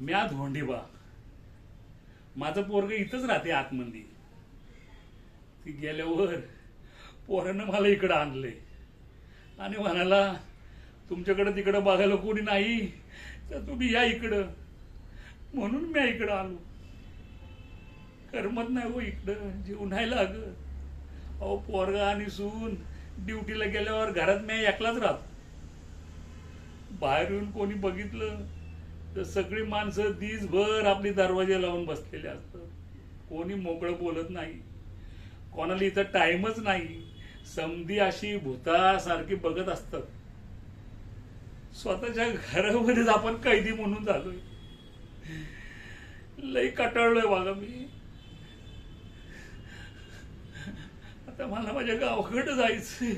म्या धोंडीबा माझं पोरग इथंच राहते आतमंदी. ती गेल्यावर पोरानं मला इकडं आणले आणि म्हणाला तुमच्याकडं तिकडं बघायला कोणी नाही तर तुम्ही या इकडं. म्हणून मी इकडं आलो. करमत नाही हो इकडं जीव नाही लागत. अहो पोरगा आणि सून ड्युटीला गेल्यावर घरात मी एकलाच राहतो. बाहेर येऊन कोणी बघितलं तर सगळी माणसं दिसभर आपली दरवाजे लावून बसलेले असतात. कोणी मोकळं बोलत नाही. कोणाला इथं टाइमच नाही. समधी अशी भूतासारखी बघत असतात. स्वतःच्या घरामध्येच आपण कैदी म्हणून झालोय. लई कटाळलोय बघा मी. आता मला माझ्या गावाकडे जायचंय.